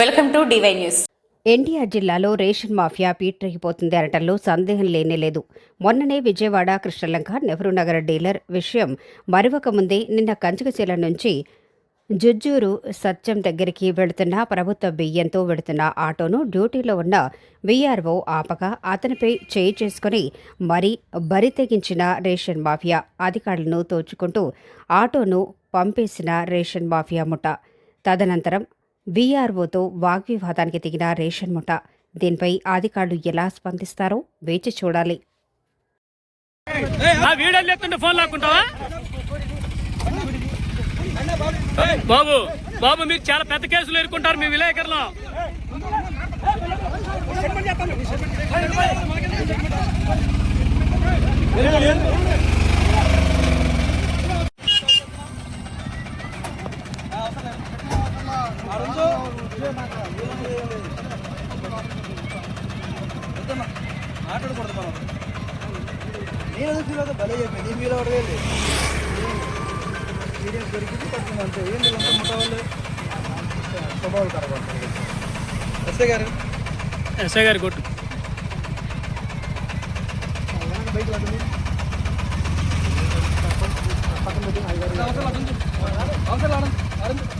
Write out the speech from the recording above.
Welcome to DY news. NTR జిల్లాలో ration mafia పీటరిగిపోతుంది అనటంలో సందేహం లేనే లేదు. మొన్ననే విజయవాడ కృష్ణలంక నెహ్రూ నగర డీలర్ విషయం మరొక ముందే నిన్న కంచకశీల నుంచి జుజ్జూరు సత్యం దగ్గరికి వెళుతున్న ప్రభుత్వ బియ్యంతో వెళుతున్న ఆటోను డ్యూటీలో ఉన్న వీఆర్ఓ ఆపగా అతనిపై చేయి చేసుకుని మరీ బరి తెగించిన రేషన్ మాఫియా అధికారులను తోచుకుంటూ ఆటోను పంపేసిన రేషన్ మాఫియా ముఠ. తదనంతరం వీఆర్ఓతో వాగ్వివాదానికి దిగిన రేషన్ ముఠ దీనిపై అధికారులు ఎలా స్పందిస్తారో వేచి చూడాలి బాబు బాబు మీరు చాలా పెద్ద కేసులు ఎదుర్కొంటారు మీ విలేకరులు మాట్లాడకూడదు మనం నేను ఫీల్ భలే చెప్పి నీ ఫీల్ అవ్వడం ఏంటి సీరియస్ దొరికింది పడుతుంది అంతే ఏంటి వీళ్ళంతా ముఠా వాళ్ళు స్వభావాలు కరగబడతారు ఎస్ఐ గారు ఎస్ఐ గారి కొట్టు బైక్ పెట్టి అవసరం అవసరం అడండి అడండి